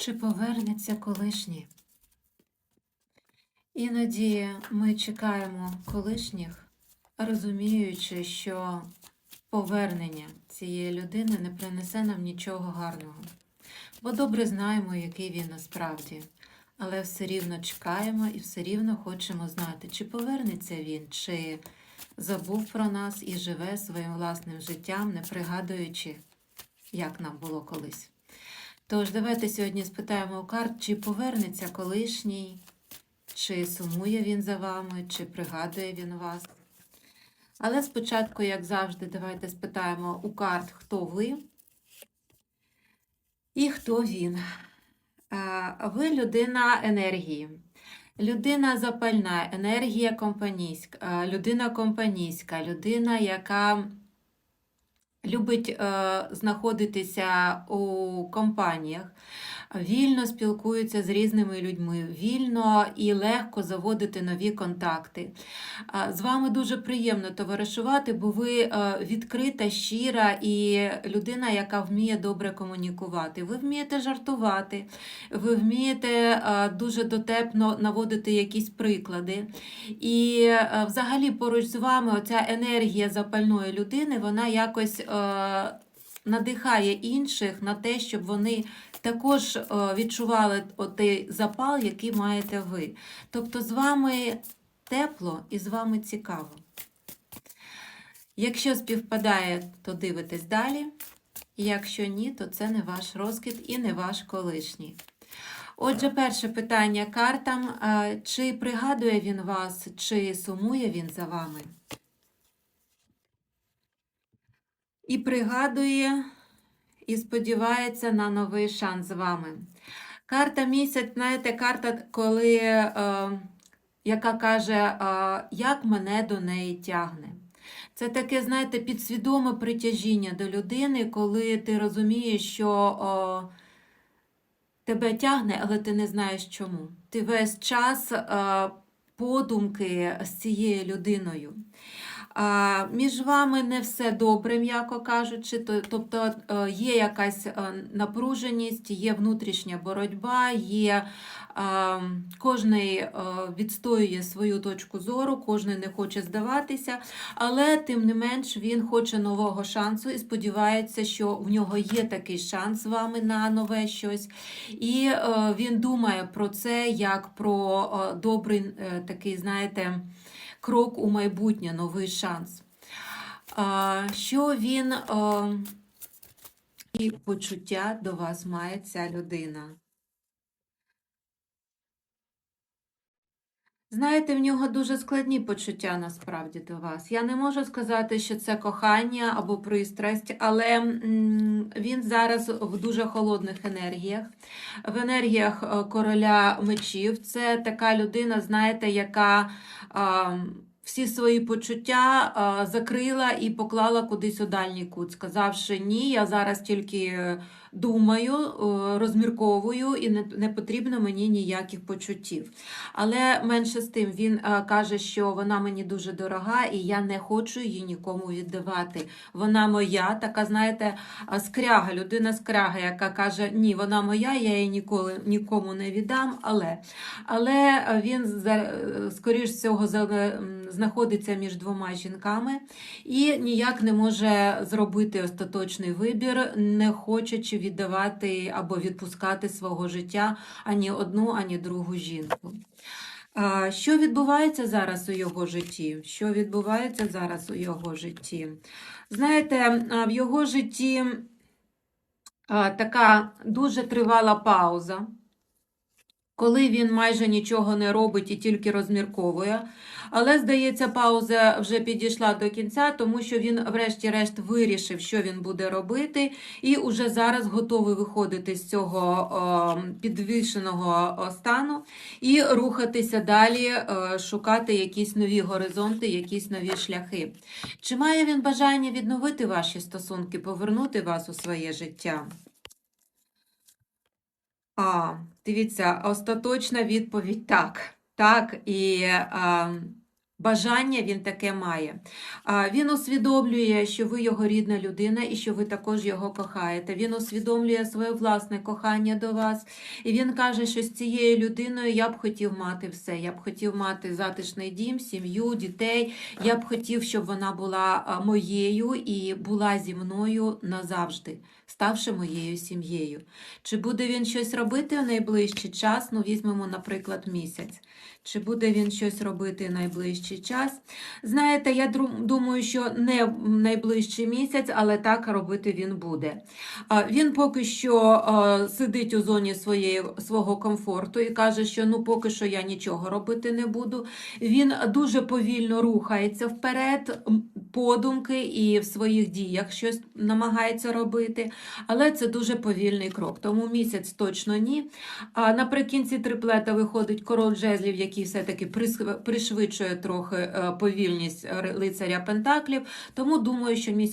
Чи повернеться колишній? Іноді ми чекаємо колишніх, розуміючи, що повернення цієї людини не принесе нам нічого гарного. Бо добре знаємо, який він насправді, але все рівно чекаємо і все рівно хочемо знати, чи повернеться він, чи забув про нас і живе своїм власним життям, не пригадуючи, як нам було колись. Тож давайте сьогодні спитаємо у карт, чи повернеться колишній, чи сумує він за вами, чи пригадує він вас. Але спочатку, як завжди, давайте спитаємо у карт, хто ви і хто він. Ви людина енергії. Людина запальна, енергія компанійська, людина компанійська, людина, яка любить е, знаходитися у компаніях, вільно спілкується з різними людьми, вільно і легко заводити нові контакти. А, З вами дуже приємно товаришувати, бо ви е, відкрита, щира і людина, яка вміє добре комунікувати. Ви вмієте жартувати, ви вмієте е, дуже дотепно наводити якісь приклади. І е, взагалі поруч з вами оця енергія запальної людини, вона якось е, надихає інших на те, щоб вони також е, відчували той запал, який маєте ви. Тобто з вами тепло і з вами цікаво. Якщо співпадає, то дивитесь далі. Якщо ні, то це не ваш розкид і не ваш колишній. Отже, перше питання картам. Е, Чи пригадує він вас, чи сумує він за вами? І пригадує, і сподівається на новий шанс з вами. Карта місяць, знаєте, карта, коли, е, яка каже, е, як мене до неї тягне. Це таке, знаєте, підсвідоме притяжіння до людини, коли ти розумієш, що о, тебе тягне, але ти не знаєш чому. Ти весь час е, подумки з цією людиною. Між вами не все добре, м'яко кажучи, тобто е, є якась е, напруженість, є внутрішня боротьба, є е, кожний відстоює свою точку зору, кожен не хоче здаватися, але тим не менш він хоче нового шансу і сподівається, що в нього є такий шанс з вами на нове щось. І він думає про це як про добрий такий, знаєте, крок у майбутнє, новий шанс. Що він і почуття до вас має ця людина? Знаєте, в нього дуже складні почуття насправді до вас. Я не можу сказати, що це кохання або пристрасть, але він зараз в дуже холодних енергіях, в енергіях е, короля мечів. Це така людина, знаєте, яка всі свої почуття закрила і поклала кудись у дальній кут, сказавши ні, я зараз тільки думаю, е, розмірковую, і не, потрібно мені ніяких почуттів. Але менше з тим він е, каже, що вона мені дуже дорога, і я не хочу її нікому віддавати. Вона моя, така, знаєте, скряга, людина скряга, яка каже, ні, вона моя, я її ніколи нікому не віддам. Але, але е, він е, скоріш м, знаходиться між двома жінками і ніяк не може зробити остаточний вибір, не хочучи віддавати або відпускати свого життя ані одну, ані другу жінку. Що відбувається зараз у його житті? Що відбувається зараз у його житті? Знаєте, в його житті така дуже тривала пауза, коли він майже нічого не робить і тільки розмірковує. Але, здається, пауза вже підійшла до кінця, тому що він, врешті-решт, вирішив, що він буде робити, і уже зараз готовий виходити з цього підвішеного стану і рухатися далі, е, шукати якісь нові горизонти, якісь нові шляхи. Чи має він бажання відновити ваші стосунки, повернути вас у своє життя? А, дивіться, остаточна відповідь так. Так, і а, Бажання він таке має. Він усвідомлює, що ви його рідна людина і що ви також його кохаєте. Він усвідомлює своє власне кохання до вас. І він каже, що з цією людиною я б хотів мати все. Я б хотів мати затишний дім, сім'ю, дітей. Я б хотів, щоб вона була моєю і була зі мною назавжди, ставши моєю сім'єю. Чи буде він щось робити у найближчий час? Ну, візьмемо, наприклад, місяць. Чи буде він щось робити найближчий час? Знаєте, я думаю, що не в найближчий місяць, але так робити він буде. Він поки що сидить у зоні своєї, свого комфорту і каже, що ну поки що я нічого робити не буду. Він дуже повільно рухається вперед, подумки і в своїх діях щось намагається робити, але це дуже повільний крок. Тому місяць точно ні. Наприкінці триплета виходить король жезлів, який все-таки пришвидшує трохи е, повільність е, лицаря Пентаклів. Тому думаю, що місяць.